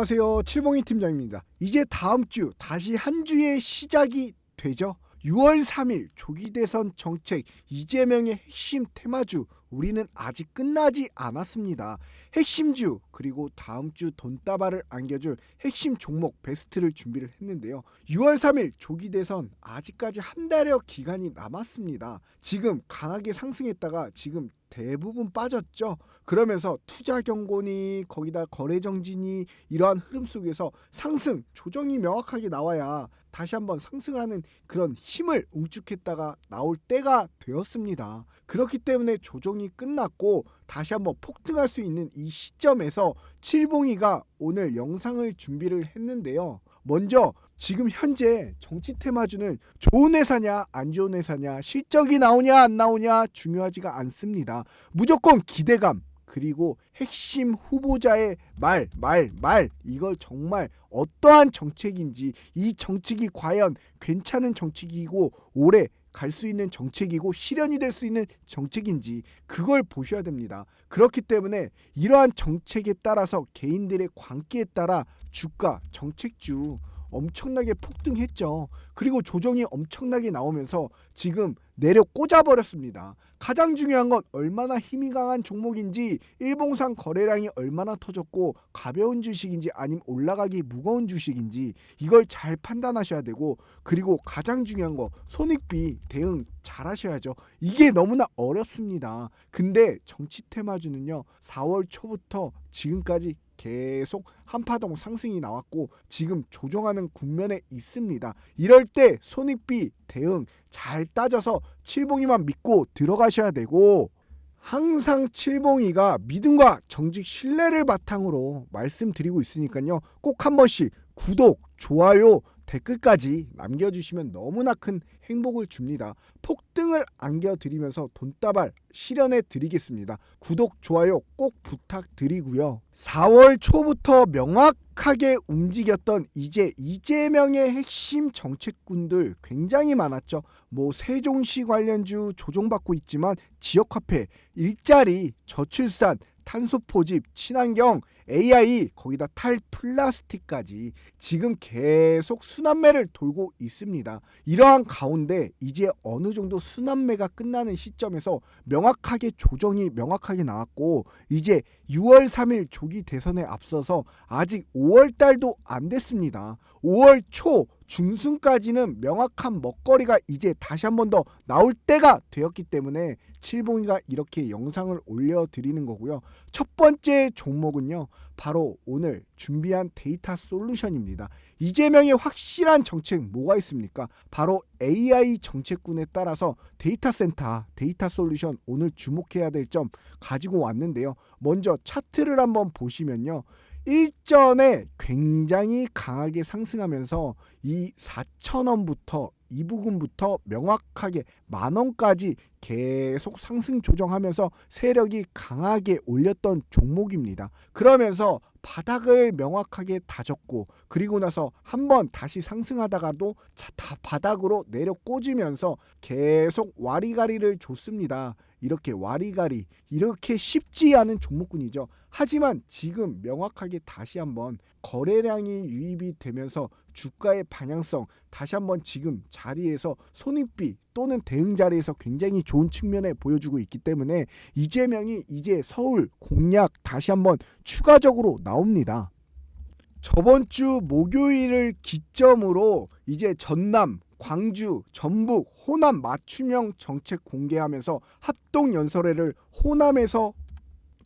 안녕하세요. 칠봉이 팀장입니다. 이제 다음 주 다시 한 주의 시작이 되죠. 6월 3일 조기 대선 정책 이재명의 핵심 테마주 우리는 아직 끝나지 않았습니다. 핵심주 그리고 다음 주 돈다발을 안겨줄 핵심 종목 베스트를 준비를 했는데요. 6월 3일 조기 대선 아직까지 한 달여 기간이 남았습니다. 지금 강하게 상승했다가 지금 대부분 빠졌죠. 그러면서 투자 경고니 거기다 거래 정지니 이러한 흐름 속에서 상승 조정이 명확하게 나와야 다시 한번 상승하는 그런 힘을 응축했다가 나올 때가 되었습니다. 그렇기 때문에 조정이 끝났고 다시 한번 폭등할 수 있는 이 시점에서 칠봉이가 오늘 영상을 준비를 했는데요. 먼저 지금 현재 정치 테마주는 좋은 회사냐 안 좋은 회사냐 실적이 나오냐 안 나오냐 중요하지가 않습니다. 무조건 기대감 그리고 핵심 후보자의 말, 말, 말 이걸 정말 어떠한 정책인지 이 정책이 과연 괜찮은 정책이고 오래 갈 수 있는 정책이고 실현이 될 수 있는 정책인지 그걸 보셔야 됩니다. 그렇기 때문에 이러한 정책에 따라서 개인들의 관계에 따라 주가 정책주 엄청나게 폭등했죠. 그리고 조정이 엄청나게 나오면서 지금 내려 꽂아버렸습니다. 가장 중요한 건 얼마나 힘이 강한 종목인지 일봉상 거래량이 얼마나 터졌고 가벼운 주식인지 아니면 올라가기 무거운 주식인지 이걸 잘 판단하셔야 되고 그리고 가장 중요한 거 손익비 대응 잘 하셔야죠. 이게 너무나 어렵습니다. 근데 정치 테마주는요. 4월 초부터 지금까지 계속 한파동 상승이 나왔고 지금 조정하는 국면에 있습니다. 이럴 때 손익비 대응 잘 따져서 칠봉이만 믿고 들어가셔야 되고 항상 칠봉이가 믿음과 정직 신뢰를 바탕으로 말씀드리고 있으니까요. 꼭 한 번씩 구독, 좋아요, 댓글까지 남겨주시면 너무나 큰 행복을 줍니다. 폭 등을 안겨드리면서 돈다발 실현해 드리겠습니다. 구독, 좋아요 꼭 부탁드리고요. 4월 초부터 명확하게 움직였던 이제 이재명의 핵심 정책군들 굉장히 많았죠. 뭐 세종시 관련주 조정받고 있지만 지역화폐, 일자리, 저출산, 탄소 포집, 친환경, AI 거기다 탈플라스틱까지 지금 계속 순환매를 돌고 있습니다. 이러한 가운데 이제 어느 정도 순환매가 끝나는 시점에서 명확하게 조정이 명확하게 나왔고 이제 6월 3일 조기 대선에 앞서서 아직 5월 달도 안 됐습니다. 5월 초 중순까지는 명확한 먹거리가 이제 다시 한 번 더 나올 때가 되었기 때문에 칠봉이가 이렇게 영상을 올려드리는 거고요. 첫 번째 종목은요. 바로 오늘 준비한 데이터 솔루션입니다. 이재명의 확실한 정책 뭐가 있습니까? 바로 AI 정책군에 따라서 데이터 센터, 데이터 솔루션 오늘 주목해야 될 점 가지고 왔는데요. 먼저 차트를 한번 보시면요. 일전에 굉장히 강하게 상승하면서 이 4천원부터 이 부분부터 명확하게 만 원까지 계속 상승 조정하면서 세력이 강하게 올렸던 종목입니다. 그러면서 바닥을 명확하게 다졌고 그리고 나서 한번 다시 상승하다가도 자, 다 바닥으로 내려 꽂으면서 계속 와리가리를 줬습니다. 이렇게 와리가리 이렇게 쉽지 않은 종목군이죠. 하지만 지금 명확하게 다시 한번 거래량이 유입이 되면서 주가의 방향성 다시 한번 지금 자리에서 손익비 또는 대응 자리에서 굉장히 좋은 측면에 보여주고 있기 때문에 이재명이 이제 서울 공략 다시 한번 추가적으로 나옵니다. 저번 주 목요일을 기점으로 이제 전남 광주, 전북, 호남 맞춤형 정책 공개하면서 합동 연설회를 호남에서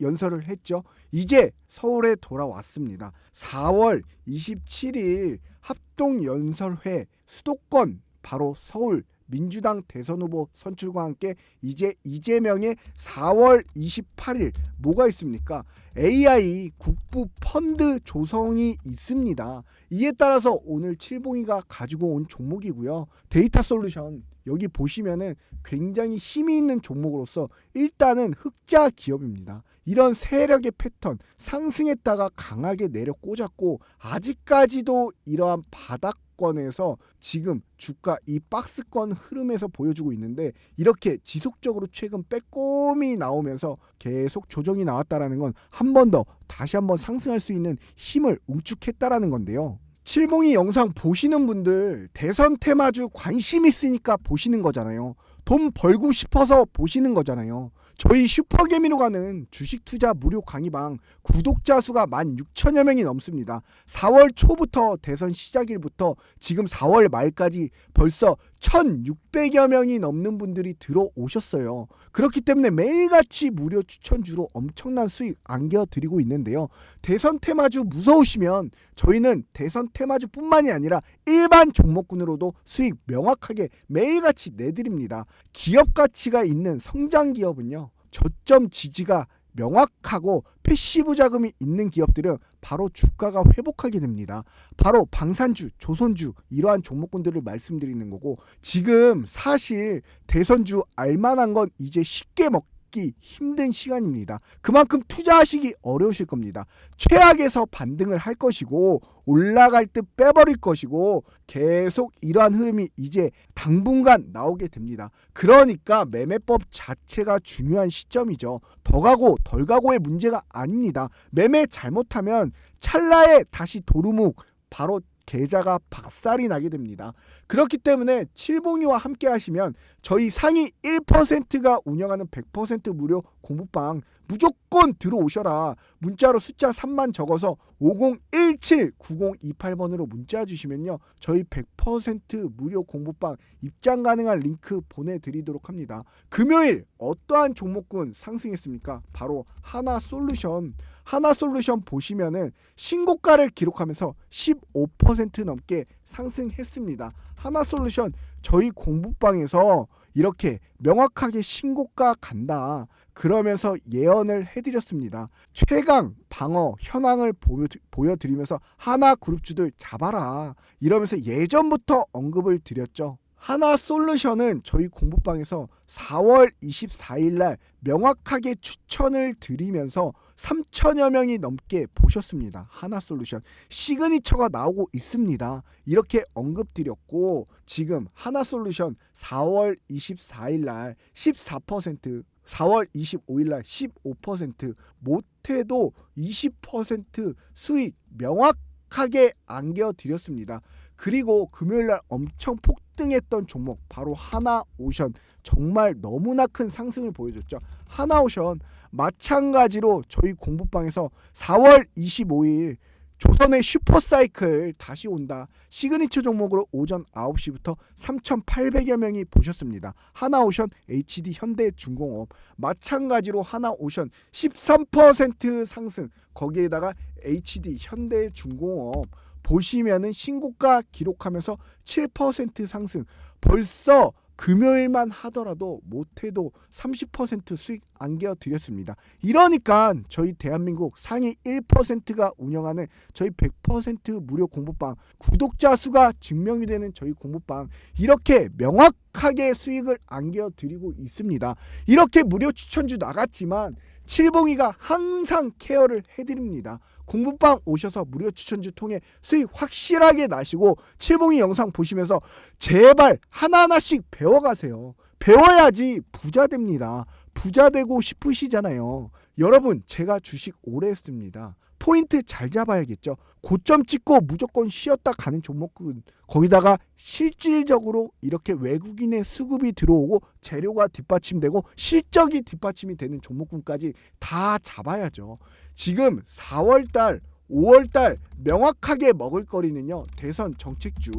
연설을 했죠. 이제 서울에 돌아왔습니다. 4월 27일 합동 연설회 수도권 바로 서울 민주당 대선 후보 선출과 함께 이제 이재명의 4월 28일 뭐가 있습니까? AI 국부 펀드 조성이 있습니다. 이에 따라서 오늘 칠봉이가 가지고 온 종목이고요. 데이터 솔루션 여기 보시면은 굉장히 힘이 있는 종목으로서 일단은 흑자 기업입니다. 이런 세력의 패턴 상승했다가 강하게 내려 꽂았고 아직까지도 이러한 바닥 권에서 지금 주가 이 박스권 흐름에서 보여주고 있는데 이렇게 지속적으로 최근 빼꼼이 나오면서 계속 조정이 나왔다라는 건 한 번 더 다시 한번 상승할 수 있는 힘을 응축했다라는 건데요. 칠봉이 영상 보시는 분들 대선 테마주 관심 있으니까 보시는 거잖아요. 돈 벌고 싶어서 보시는 거잖아요. 저희 슈퍼개미로 가는 주식 투자 무료 강의방 구독자 수가 16,000여 명이 넘습니다. 4월 초부터 대선 시작일부터 지금 4월 말까지 벌써 1,600여 명이 넘는 분들이 들어오셨어요. 그렇기 때문에 매일같이 무료 추천주로 엄청난 수익 안겨드리고 있는데요. 대선 테마주 무서우시면 저희는 대선 테마주뿐만이 아니라 일반 종목군으로도 수익 명확하게 매일같이 내드립니다. 기업 가치가 있는 성장 기업은요. 저점 지지가 명확하고 패시브 자금이 있는 기업들은 바로 주가가 회복하게 됩니다. 바로 방산주, 조선주 이러한 종목군들을 말씀드리는 거고 지금 사실 대선주 알만한 건 이제 쉽게 먹 기 힘든 시간입니다. 그만큼 투자하시기 어려우실 겁니다. 최악에서 반등을 할 것이고 올라갈 듯 빼버릴 것이고 계속 이러한 흐름이 이제 당분간 나오게 됩니다. 그러니까 매매법 자체가 중요한 시점이죠. 더 가고 덜 가고의 문제가 아닙니다. 매매 잘못하면 찰나에 다시 도루묵 바로 계좌가 박살이 나게 됩니다. 그렇기 때문에 칠봉이와 함께 하시면 저희 상위 1%가 운영하는 100% 무료 공부방 무조건 들어오셔라. 문자로 숫자 3만 적어서 50179028번으로 문자 주시면요. 저희 100% 무료 공부방 입장 가능한 링크 보내드리도록 합니다. 금요일 어떠한 종목군 상승했습니까? 바로 하나 솔루션. 하나 솔루션 보시면은 신고가를 기록하면서 15% 넘게 상승했습니다. 하나 솔루션 저희 공부방에서 이렇게 명확하게 신고가 간다. 그러면서 예언을 해드렸습니다. 최강 방어 현황을 보여, 보여드리면서 하나 그룹주들 잡아라. 이러면서 예전부터 언급을 드렸죠. 하나 솔루션은 저희 공부방에서 4월 24일 날 명확하게 추천을 드리면서 3천여 명이 넘게 보셨습니다. 하나 솔루션 시그니처가 나오고 있습니다. 이렇게 언급드렸고 지금 하나 솔루션 4월 24일 날 14% 4월 25일 날 15% 못해도 20% 수익 명확하게 안겨드렸습니다. 그리고 금요일 날 엄청 폭등했던 종목 바로 하나오션 정말 너무나 큰 상승을 보여줬죠. 하나오션 마찬가지로 저희 공부방에서 4월 25일 조선의 슈퍼사이클 다시 온다. 시그니처 종목으로 오전 9시부터 3,800여 명이 보셨습니다. 하나오션, HD, 현대중공업 마찬가지로 하나오션 13% 상승. 거기에다가 HD, 현대중공업 보시면은 신고가 기록하면서 7% 상승. 벌써 금요일만 하더라도 못해도 30% 수익 안겨 드렸습니다. 이러니까 저희 대한민국 상위 1%가 운영하는 저희 100% 무료 공부방 구독자 수가 증명이 되는 저희 공부방 이렇게 명확하게 수익을 안겨 드리고 있습니다. 이렇게 무료 추천주 나갔지만 칠봉이가 항상 케어를 해드립니다. 공부방 오셔서 무료 추천주 통해 수익 확실하게 나시고 칠봉이 영상 보시면서 제발 하나하나씩 배워가세요. 배워야지 부자 됩니다. 부자 되고 싶으시잖아요. 여러분, 제가 주식 오래 했습니다. 포인트 잘 잡아야겠죠. 고점 찍고 무조건 쉬었다 가는 종목군 거기다가 실질적으로 이렇게 외국인의 수급이 들어오고 재료가 뒷받침되고 실적이 뒷받침이 되는 종목군까지 다 잡아야죠. 지금 4월달 5월달 명확하게 먹을 거리는요 대선 정책주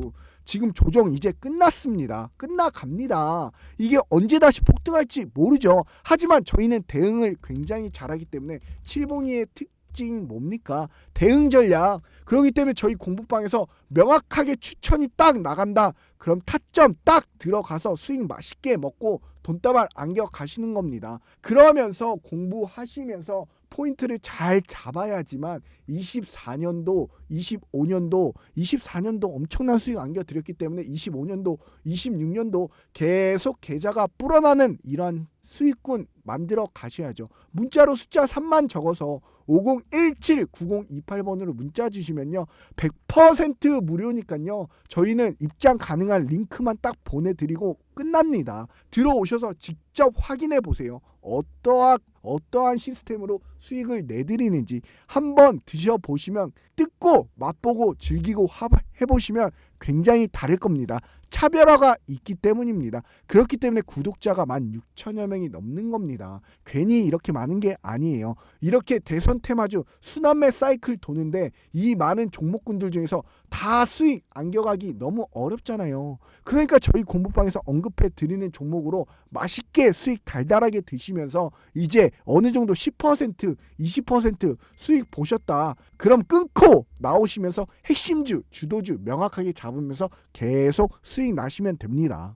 지금 조정 이제 끝났습니다 끝나갑니다 이게 언제 다시 폭등할지 모르죠 하지만 저희는 대응을 굉장히 잘하기 때문에 칠봉이의 특 특징 뭡니까? 대응 전략. 그렇기 때문에 저희 공부방에서 명확하게 추천이 딱 나간다. 그럼 타점 딱 들어가서 수익 맛있게 먹고 돈다발 안겨 가시는 겁니다. 그러면서 공부하시면서 포인트를 잘 잡아야지만 24년도, 25년도, 24년도 엄청난 수익 안겨 드렸기 때문에 25년도, 26년도 계속 계좌가 불어나는 이러한 수익군 만들어 가셔야죠. 문자로 숫자 3만 적어서 50179028번으로 문자 주시면요. 100% 무료니까요. 저희는 입장 가능한 링크만 딱 보내드리고 끝납니다. 들어오셔서 직접 확인해 보세요. 어떠한 어떠한 시스템으로 수익을 내드리는지 한번 드셔보시면 뜯고 맛보고 즐기고 하- 해보시면 굉장히 다를 겁니다. 차별화가 있기 때문입니다. 그렇기 때문에 구독자가 16,000여 명이 넘는 겁니다. 괜히 이렇게 많은 게 아니에요. 이렇게 대선 테마주 순환매 사이클 도는데 이 많은 종목군들 중에서 다 수익 안겨가기 너무 어렵잖아요. 그러니까 저희 공부방에서 언급해 드리는 종목으로 맛있게 수익 달달하게 드시면서 이제 어느 정도 10% 20% 수익 보셨다. 그럼 끊고 나오시면서 핵심주, 주도주 명확하게 잡으면서 계속 수익 나시면 됩니다.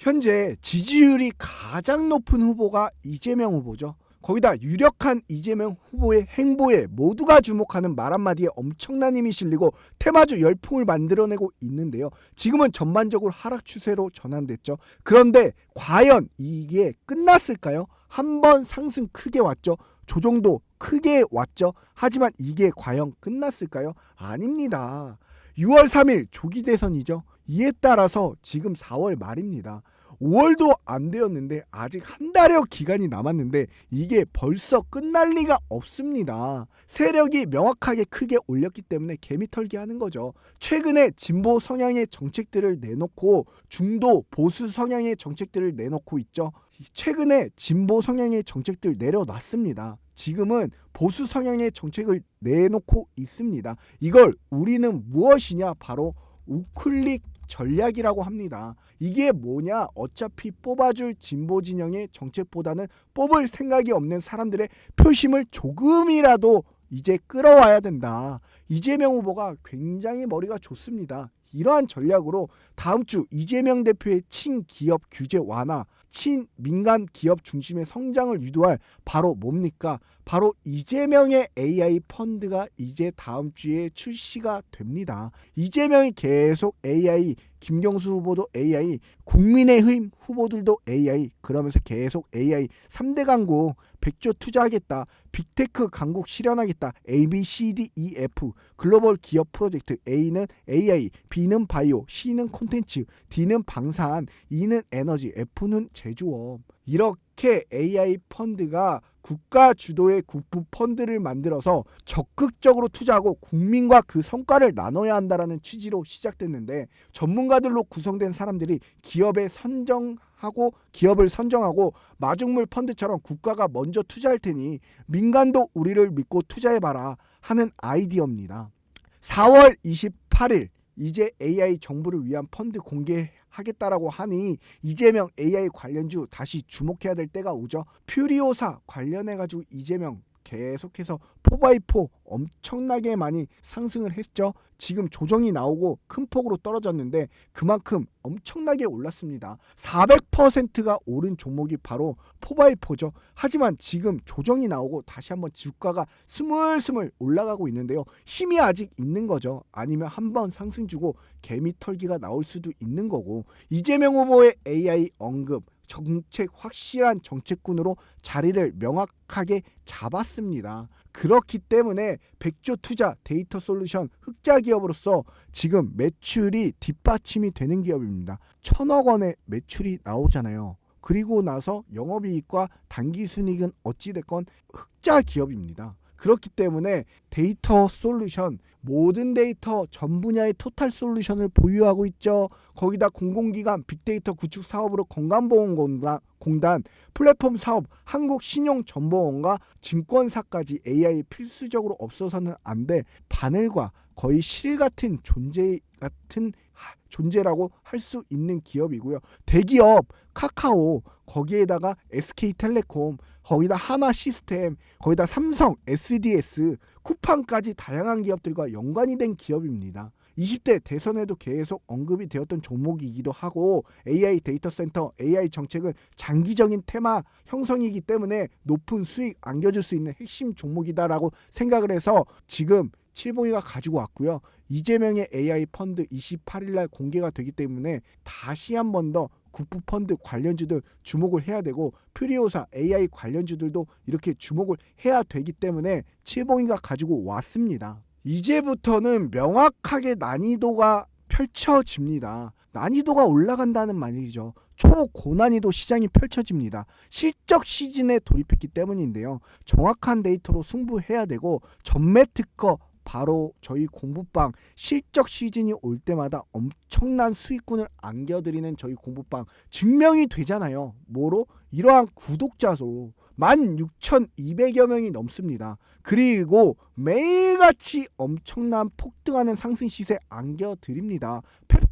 현재 지지율이 가장 높은 후보가 이재명 후보죠. 거기다 유력한 이재명 후보의 행보에 모두가 주목하는 말 한마디에 엄청난 힘이 실리고 테마주 열풍을 만들어내고 있는데요. 지금은 전반적으로 하락 추세로 전환됐죠. 그런데 과연 이게 끝났을까요? 한 번 상승 크게 왔죠. 조정도 크게 왔죠. 하지만 이게 과연 끝났을까요? 아닙니다. 6월 3일 조기 대선이죠. 이에 따라서 지금 4월 말입니다. 5월도 안 되었는데 아직 한 달여 기간이 남았는데 이게 벌써 끝날 리가 없습니다. 세력이 명확하게 크게 올렸기 때문에 개미털기 하는 거죠. 최근에 진보 성향의 정책들을 내놓고 중도 보수 성향의 정책들을 내놓고 있죠. 최근에 진보 성향의 정책들 내려놨습니다. 지금은 보수 성향의 정책을 내놓고 있습니다. 이걸 우리는 무엇이냐? 바로 우클릭 전략이라고 합니다. 이게 뭐냐? 어차피 뽑아줄 진보 진영의 정책보다는 뽑을 생각이 없는 사람들의 표심을 조금이라도 이제 끌어와야 된다. 이재명 후보가 굉장히 머리가 좋습니다. 이러한 전략으로 다음 주 이재명 대표의 친기업 규제 완화, 친민간 기업 중심의 성장을 유도할 바로 뭡니까? 바로 이재명의 AI 펀드가 이제 다음 주에 출시가 됩니다. 이재명이 계속 AI, 김경수 후보도 AI, 국민의힘 후보들도 AI, 그러면서 계속 AI 3대 강국 100조 투자하겠다. 빅테크 강국 실현하겠다. A, B, C, D, E, F 글로벌 기업 프로젝트 A는 AI, B는 바이오, C는 콘텐츠, D는 방산, E는 에너지, F는 제조업. 이렇게 AI 펀드가 국가 주도의 국부 펀드를 만들어서 적극적으로 투자하고 국민과 그 성과를 나눠야 한다라는 취지로 시작됐는데 전문가들로 구성된 사람들이 기업에 선정 하고 기업을 선정하고 마중물 펀드처럼 국가가 먼저 투자할 테니 민간도 우리를 믿고 투자해 봐라 하는 아이디어입니다. 4월 28일 이제 AI 정부를 위한 펀드 공개 하겠다라고 하니 이재명 AI 관련주 다시 주목해야 될 때가 오죠. 퓨리오사 관련해 가지고 이재명 계속해서 포바이포 엄청나게 많이 상승을 했죠. 지금 조정이 나오고 큰 폭으로 떨어졌는데 그만큼 엄청나게 올랐습니다. 400%가 오른 종목이 바로 포바이포죠. 하지만 지금 조정이 나오고 다시 한번 주가가 스물스물 올라가고 있는데요. 힘이 아직 있는 거죠. 아니면 한번 상승 주고 개미 털기가 나올 수도 있는 거고 이재명 후보의 AI 언급 정책 확실한 정책군으로 자리를 명확하게 잡았습니다. 그렇기 때문에 백조 투자 데이터 솔루션 흑자 기업으로서 지금 매출이 뒷받침이 되는 기업입니다. 천억 원의 매출이 나오잖아요. 그리고 나서 영업이익과 단기순이익은 어찌됐건 흑자 기업입니다. 그렇기 때문에 데이터 솔루션 모든 데이터 전 분야의 토탈 솔루션을 보유하고 있죠. 거기다 공공기관 빅데이터 구축 사업으로 건강보험공단 공단, 플랫폼 사업, 한국신용정보원과 증권사까지 AI 필수적으로 없어서는 안 될 바늘과 거의 실 같은 존재 같은 하- 존재라고 할 수 있는 기업이고요. 대기업 카카오 거기에다가 SK텔레콤 거기다 하나 시스템 거기다 삼성 SDS 쿠팡까지 다양한 기업들과 연관이 된 기업입니다. 20대 대선에도 계속 언급이 되었던 종목이기도 하고 AI 데이터 센터 AI 정책은 장기적인 테마 형성이기 때문에 높은 수익 안겨줄 수 있는 핵심 종목이다라고 생각을 해서 지금 칠봉이가 가지고 왔고요. 이재명의 AI 펀드 28일 날 공개가 되기 때문에 다시 한 번 더 국부 펀드 관련주들 주목을 해야 되고 프리오사 AI 관련주들도 이렇게 주목을 해야 되기 때문에 칠봉이가 가지고 왔습니다. 이제부터는 명확하게 난이도가 펼쳐집니다. 난이도가 올라간다는 말이죠. 초고난이도 시장이 펼쳐집니다. 실적 시즌에 돌입했기 때문인데요. 정확한 데이터로 승부해야 되고 전매 특허 바로 저희 공부방 실적 시즌이 올 때마다 엄청난 수익군을 안겨드리는 저희 공부방 증명이 되잖아요. 뭐로? 이러한 구독자 수 16,200여 명이 넘습니다. 그리고 매일같이 엄청난 폭등하는 상승 시세 안겨드립니다.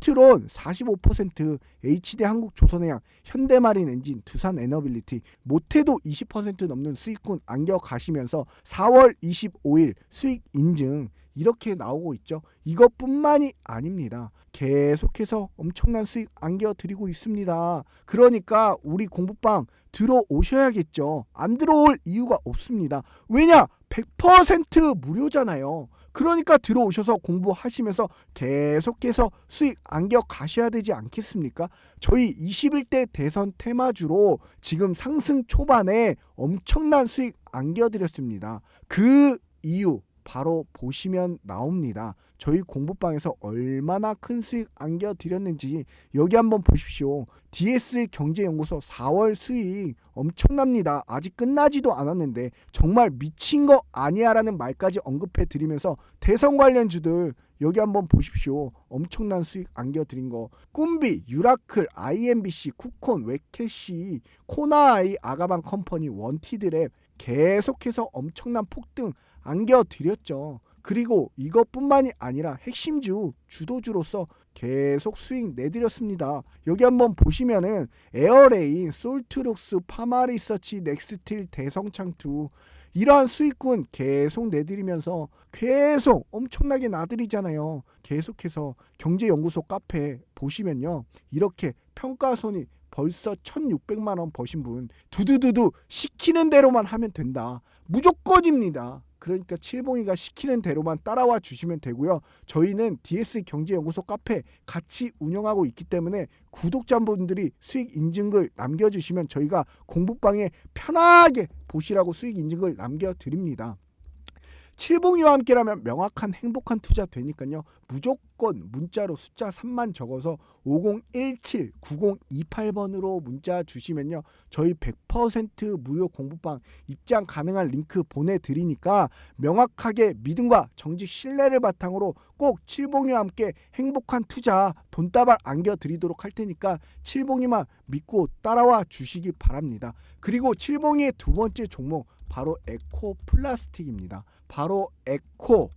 펩트론 45%, HD 한국 조선해양, 현대마린 엔진, 두산 에너빌리티 못해도 20% 넘는 수익군 안겨가시면서 4월 25일 수익 인증 이렇게 나오고 있죠. 이것뿐만이 아닙니다. 계속해서 엄청난 수익 안겨드리고 있습니다. 그러니까 우리 공부방 들어오셔야겠죠. 안 들어올 이유가 없습니다. 왜냐? 100% 무료잖아요. 그러니까 들어오셔서 공부하시면서 계속해서 수익 안겨 가셔야 되지 않겠습니까? 저희 21대 대선 테마주로 지금 상승 초반에 엄청난 수익 안겨드렸습니다. 그 이유 바로 보시면 나옵니다. 저희 공부방에서 얼마나 큰 수익 안겨드렸는지 여기 한번 보십시오. DS 경제연구소 4월 수익 엄청납니다. 아직 끝나지도 않았는데 정말 미친 거 아니야 라는 말까지 언급해 드리면서 대선 관련주들 여기 한번 보십시오. 엄청난 수익 안겨드린 거. 꿈비, 유라클, IMBC, 쿠콘, 웨캐시, 코나아이, 아가방 컴퍼니, 원티드랩 계속해서 엄청난 폭등 안겨드렸죠. 그리고 이것뿐만이 아니라 핵심주 주도주로서 계속 수익 내드렸습니다. 여기 한번 보시면은 에어레인, 솔트룩스, 파마리서치, 넥스틸, 대성창투 이러한 수익군 계속 내드리면서 계속 엄청나게 나들이잖아요. 계속해서 경제연구소 카페 보시면요. 이렇게 평가손이 벌써 1600만 원 버신 분 두두두두 시키는 대로만 하면 된다. 무조건입니다. 그러니까 칠봉이가 시키는 대로만 따라와 주시면 되고요. 저희는 DS 경제연구소 카페 같이 운영하고 있기 때문에 구독자분들이 수익 인증글 남겨주시면 저희가 공부방에 편하게 보시라고 수익 인증글 남겨드립니다. 칠봉이와 함께라면 명확한 행복한 투자 되니까요. 무조건 문자로 숫자 3만 적어서 5017 9028번으로 문자 주시면요. 저희 100% 무료 공부방 입장 가능한 링크 보내드리니까 명확하게 믿음과 정직 신뢰를 바탕으로 꼭 칠봉이와 함께 행복한 투자 돈다발 안겨드리도록 할 테니까 칠봉이만 믿고 따라와 주시기 바랍니다. 그리고 칠봉이의 두 번째 종목 바로 에코 플라스틱입니다. 바로 에코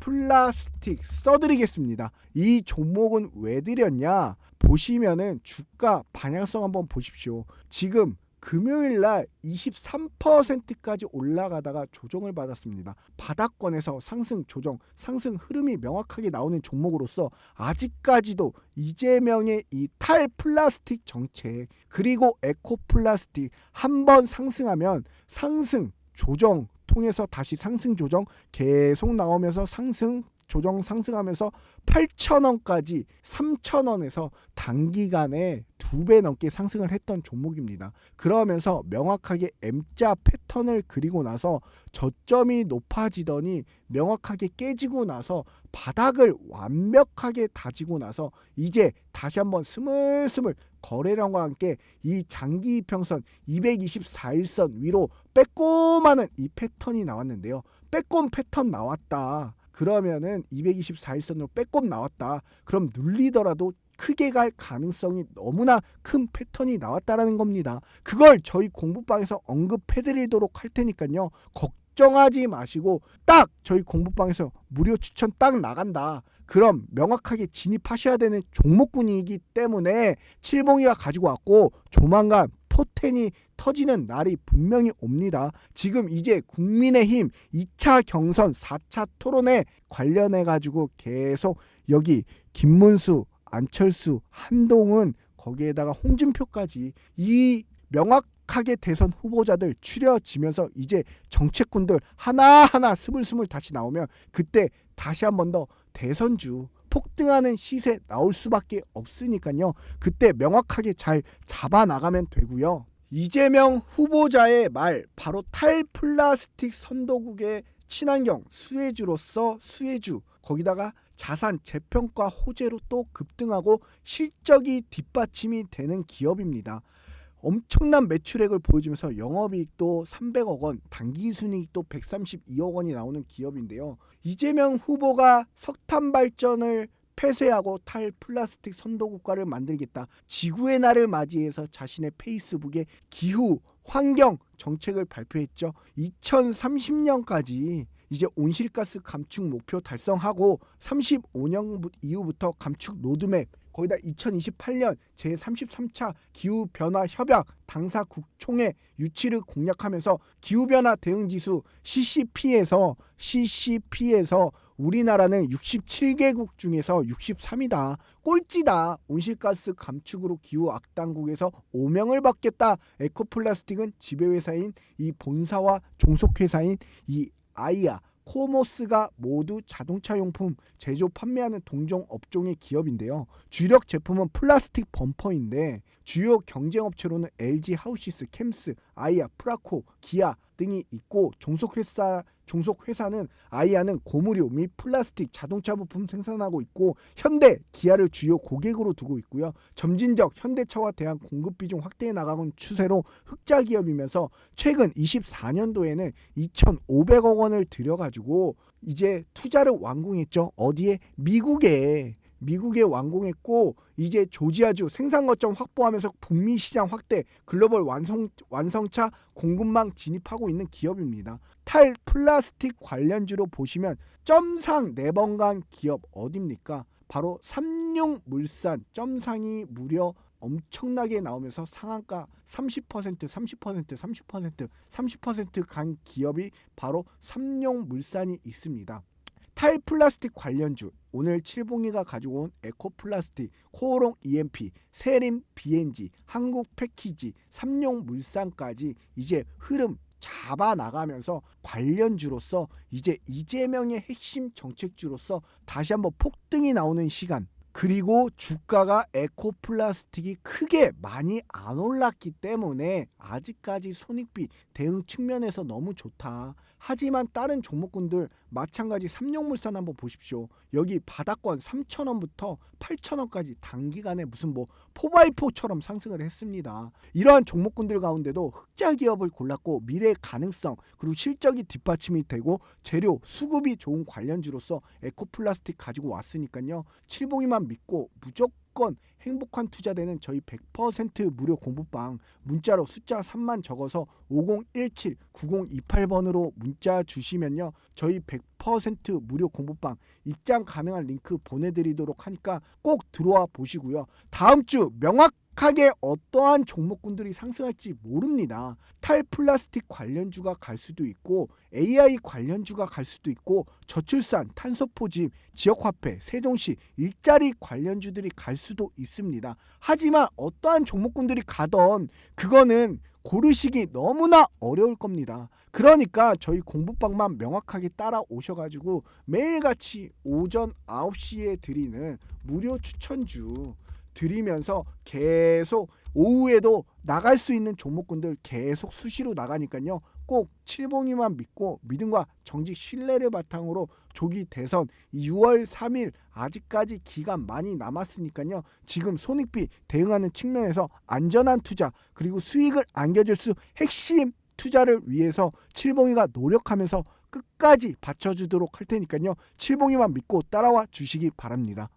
플라스틱 써드리겠습니다. 이 종목은 왜 드렸냐? 보시면은 주가 방향성 한번 보십시오. 지금 금요일 날 23%까지 올라가다가 조정을 받았습니다. 바닥권에서 상승 조정, 상승 흐름이 명확하게 나오는 종목으로서 아직까지도 이재명의 이 탈 플라스틱 정책 그리고 에코 플라스틱 한 번 상승하면 상승 조정 통해서 다시 상승 조정 계속 나오면서 상승 조정 상승하면서 8,000원까지 3,000원에서 단기간에 두 배 넘게 상승을 했던 종목입니다. 그러면서 명확하게 M자 패턴을 그리고 나서 저점이 높아지더니 명확하게 깨지고 나서 바닥을 완벽하게 다지고 나서 이제 다시 한번 스물스물 거래량과 함께 이 장기 이평선 224일선 위로 빼꼼하는 이 패턴이 나왔는데요. 빼꼼 패턴 나왔다. 그러면은 224일선으로 빼꼼 나왔다. 그럼 눌리더라도 크게 갈 가능성이 너무나 큰 패턴이 나왔다라는 겁니다. 그걸 저희 공부방에서 언급해 드리도록 할 테니까요. 걱정하지 마시고 딱 저희 공부방에서 무료 추천 딱 나간다. 그럼 명확하게 진입하셔야 되는 종목군이기 때문에 칠봉이가 가지고 왔고 조만간 포텐이 터지는 날이 분명히 옵니다. 지금 이제 국민의힘 2차 경선 4차 토론에 관련해 가지고 계속 여기 김문수, 안철수, 한동훈 거기에다가 홍준표까지 이 명확하게 대선 후보자들 추려지면서 이제 정책군들 하나하나 스물스물 다시 나오면 그때 다시 한 번 더 대선주 폭등하는 시세 나올 수밖에 없으니까요. 그때 명확하게 잘 잡아 나가면 되고요. 이재명 후보자의 말 바로 탈플라스틱 선도국의 친환경 수혜주로서 수혜주 거기다가 자산 재평가 호재로 또 급등하고 실적이 뒷받침이 되는 기업입니다. 엄청난 매출액을 보여주면서 영업이익도 300억 원, 당기순이익도 132억 원이 나오는 기업인데요. 이재명 후보가 석탄 발전을 폐쇄하고 탈플라스틱 선도 국가를 만들겠다. 지구의 날을 맞이해서 자신의 페이스북에 기후 환경 정책을 발표했죠. 2030년까지 이제 온실가스 감축 목표 달성하고 35년 이후부터 감축 로드맵 거기다 2028년 제33차 기후 변화 협약 당사 국총회 유치를 공약하면서 기후 변화 대응 지수 CCP에서 CCP에서 우리나라는 67개국 중에서 63이다. 꼴찌다. 온실가스 감축으로 기후 악당국에서 오명을 받겠다. 에코플라스틱은 지배회사인 이 본사와 종속회사인 이 아이아 코모스가 모두 자동차 용품 제조 판매하는 동종 업종의 기업인데요. 주력 제품은 플라스틱 범퍼인데 주요 경쟁 업체로는 LG 하우시스, 캠스, 아이아, 프라코, 기아 등이 있고 종속 회사 종속 회사는 아이아는 고무료 및 플라스틱 자동차 부품 생산하고 있고 현대, 기아를 주요 고객으로 두고 있고요. 점진적 현대차와 대한 공급 비중 확대해 나가는 추세로 흑자 기업이면서 최근 24년도에는 2,500억 원을 들여가지고 이제 투자를 완공했죠. 어디에 미국에 미국에 완공했고 이제 조지아주 생산 거점 확보하면서 북미 시장 확대, 글로벌 완성 완성차 공급망 진입하고 있는 기업입니다. 탈 플라스틱 관련주로 보시면 점상 네 번간 기업 어딥니까? 바로 삼룡물산 점상이 무려 엄청나게 나오면서 상한가 30% 30% 30% 30%간 기업이 바로 삼룡물산이 있습니다. 탈플라스틱 관련주 오늘 칠봉이가 가지고 온 에코플라스틱, 코오롱 EMP, 세림 BNG, 한국 패키지, 삼룡물산까지 이제 흐름 잡아 나가면서 관련주로서 이제 이재명의 핵심 정책주로서 다시 한번 폭등이 나오는 시간 그리고 주가가 에코플라스틱이 크게 많이 안 올랐기 때문에 아직까지 손익비 대응 측면에서 너무 좋다. 하지만 다른 종목군들 마찬가지 삼룡물산 한번 보십시오. 여기 바닥권 3,000원부터 8,000원까지 단기간에 무슨 뭐 포바이포처럼 상승을 했습니다. 이러한 종목군들 가운데도 흑자 기업을 골랐고 미래 가능성 그리고 실적이 뒷받침이 되고 재료 수급이 좋은 관련주로서 에코플라스틱 가지고 왔으니까요. 칠봉이만 믿고 무조건 행복한 투자되는 저희 100% 무료 공부방 문자로 숫자 3만 적어서 5017 9028번으로 문자 주시면요. 저희 100% 무료 공부방 입장 가능한 링크 보내드리도록 하니까 꼭 들어와 보시고요. 다음 주 명확 하게 어떠한 종목군들이 상승할지 모릅니다. 탈플라스틱 관련주가 갈 수도 있고 AI 관련주가 갈 수도 있고 저출산, 탄소포집, 지역화폐, 세종시, 일자리 관련주들이 갈 수도 있습니다. 하지만 어떠한 종목군들이 가던 그거는 고르시기 너무나 어려울 겁니다. 그러니까 저희 공부방만 명확하게 따라오셔가지고 매일같이 오전 9시에 드리는 무료 추천주 드리면서 계속 오후에도 나갈 수 있는 종목군들 계속 수시로 나가니까요. 꼭 칠봉이만 믿고 믿음과 정직 신뢰를 바탕으로 조기 대선 6월 3일 아직까지 기간 많이 남았으니까요. 지금 손익비 대응하는 측면에서 안전한 투자 그리고 수익을 안겨줄 수 핵심 투자를 위해서 칠봉이가 노력하면서 끝까지 받쳐주도록 할 테니까요. 칠봉이만 믿고 따라와 주시기 바랍니다.